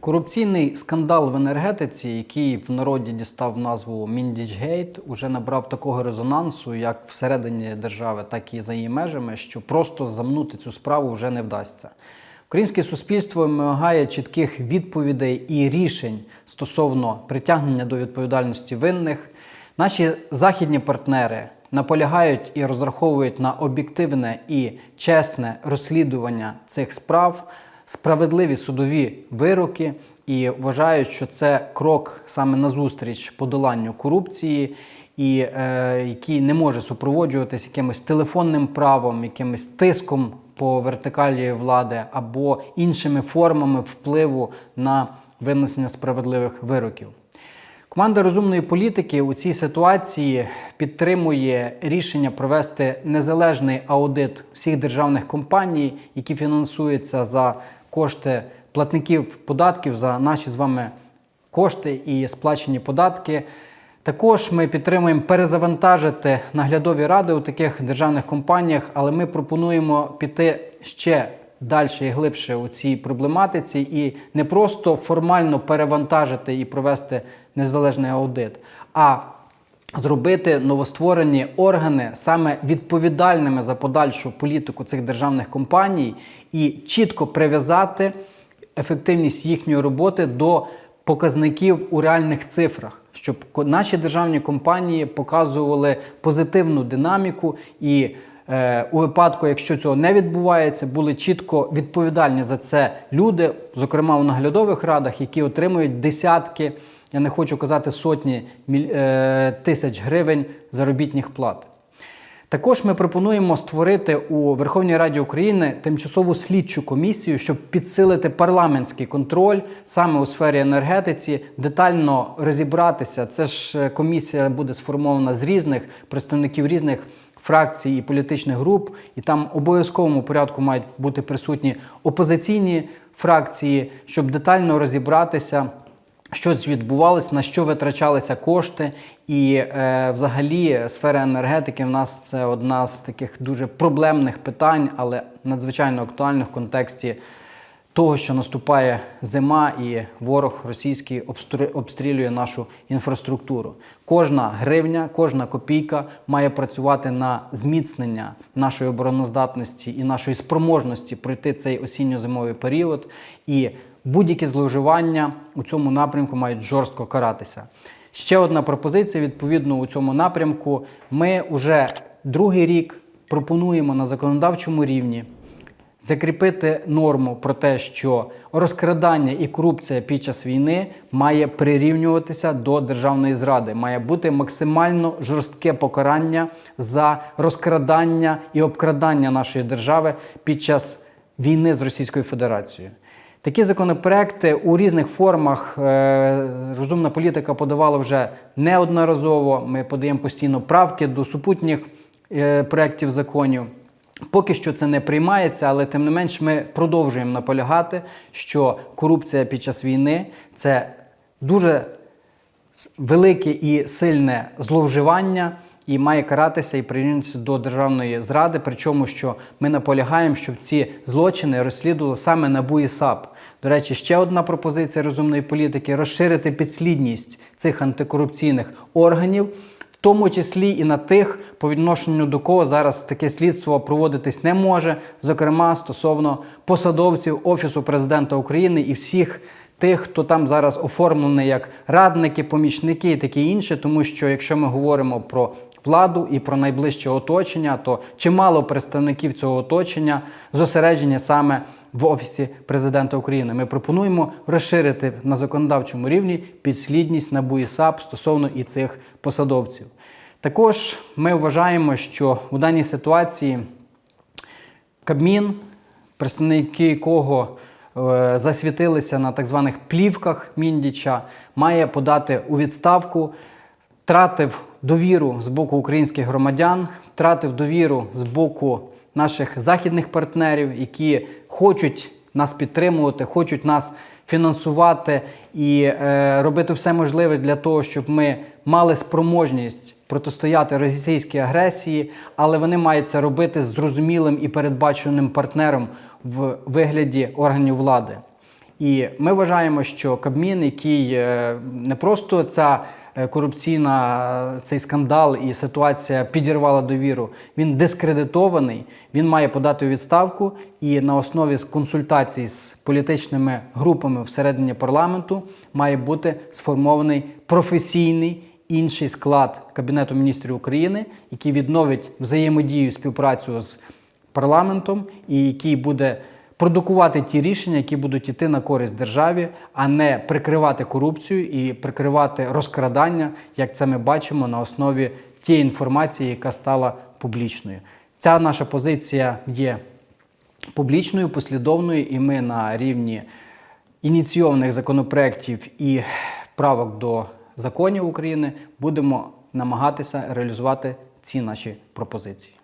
Корупційний скандал в енергетиці, який в народі дістав назву Міндічгейт, уже набрав такого резонансу, як всередині держави, так і за її межами, що просто замнути цю справу вже не вдасться. Українське суспільство вимагає чітких відповідей і рішень стосовно притягнення до відповідальності винних. Наші західні партнери наполягають і розраховують на об'єктивне і чесне розслідування цих справ, справедливі судові вироки і вважають, що це крок саме назустріч подоланню корупції, і е, який не може супроводжуватись якимось телефонним правом, якимось тиском по вертикалі влади або іншими формами впливу на винесення справедливих вироків. Команда розумної політики у цій ситуації підтримує рішення провести незалежний аудит всіх державних компаній, які фінансуються за кошти платників податків, за наші з вами кошти і сплачені податки. Також ми підтримуємо перезавантажити наглядові ради у таких державних компаніях, але ми пропонуємо піти ще далі і глибше у цій проблематиці і не просто формально перевантажити і провести незалежний аудит, а зробити новостворені органи саме відповідальними за подальшу політику цих державних компаній і чітко прив'язати ефективність їхньої роботи до показників у реальних цифрах, щоб наші державні компанії показували позитивну динаміку і е, у випадку, якщо цього не відбувається, були чітко відповідальні за це люди, зокрема у наглядових радах, які отримують десятки, я не хочу казати сотні е, тисяч гривень заробітних плат. Також ми пропонуємо створити у Верховній Раді України тимчасову слідчу комісію, щоб підсилити парламентський контроль саме у сфері енергетиці, детально розібратися. Це ж е, комісія буде сформована з різних представників різних фракцій і політичних груп, і там обов'язковому порядку мають бути присутні опозиційні фракції, щоб детально розібратися що відбувалось, на що витрачалися кошти, і е, взагалі сфера енергетики в нас це одна з таких дуже проблемних питань, але надзвичайно актуальних в контексті того, що наступає зима, і ворог російський обстрілює нашу інфраструктуру. Кожна гривня, кожна копійка має працювати на зміцнення нашої обороноздатності і нашої спроможності пройти цей осінньо-зимовий період. І будь-які зловживання у цьому напрямку мають жорстко каратися. Ще одна пропозиція відповідно у цьому напрямку. Ми вже другий рік пропонуємо на законодавчому рівні закріпити норму про те, що розкрадання і корупція під час війни має прирівнюватися до державної зради, має бути максимально жорстке покарання за розкрадання і обкрадання нашої держави під час війни з Російською Федерацією. Такі законопроекти у різних формах е, розумна політика подавала вже неодноразово. Ми подаємо постійно правки до супутніх е, проєктів законів. Поки що це не приймається, але тим не менш ми продовжуємо наполягати, що корупція під час війни це дуже велике і сильне зловживання і має каратися і прирівнюватися до державної зради. Причому, що ми наполягаємо, щоб ці злочини розслідували саме НАБУ і САП. До речі, ще одна пропозиція розумної політики розширити підслідність цих антикорупційних органів. В тому числі і на тих, по відношенню до кого зараз таке слідство проводитись не може, зокрема стосовно посадовців Офісу президента України і всіх тих, хто там зараз оформлений як радники, помічники і таке інше, тому що якщо ми говоримо про владу і про найближче оточення, то чимало представників цього оточення зосереджені саме в Офісі президента України. Ми пропонуємо розширити на законодавчому рівні підслідність НАБУ і САП стосовно і цих посадовців. Також ми вважаємо, що у даній ситуації Кабмін, представники якого е, засвітилися на так званих плівках Міндіча, має подати у відставку, втратив довіру з боку українських громадян, втратив довіру з боку наших західних партнерів, які хочуть нас підтримувати, хочуть нас фінансувати і е, робити все можливе для того, щоб ми мали спроможність протистояти російській агресії, але вони мають це робити з зрозумілим і передбаченим партнером в вигляді органів влади. І ми вважаємо, що Кабмін, який е, не просто ця корупційна цей скандал і ситуація підірвала довіру, він дискредитований. Він має подати відставку і на основі консультацій з політичними групами всередині парламенту має бути сформований професійний інший склад Кабінету міністрів України, який відновить взаємодію співпрацю з парламентом і який буде продукувати ті рішення, які будуть йти на користь державі, а не прикривати корупцію і прикривати розкрадання, як це ми бачимо на основі тієї інформації, яка стала публічною. Ця наша позиція є публічною, послідовною, і ми на рівні ініційованих законопроєктів і правок до законів України будемо намагатися реалізувати ці наші пропозиції.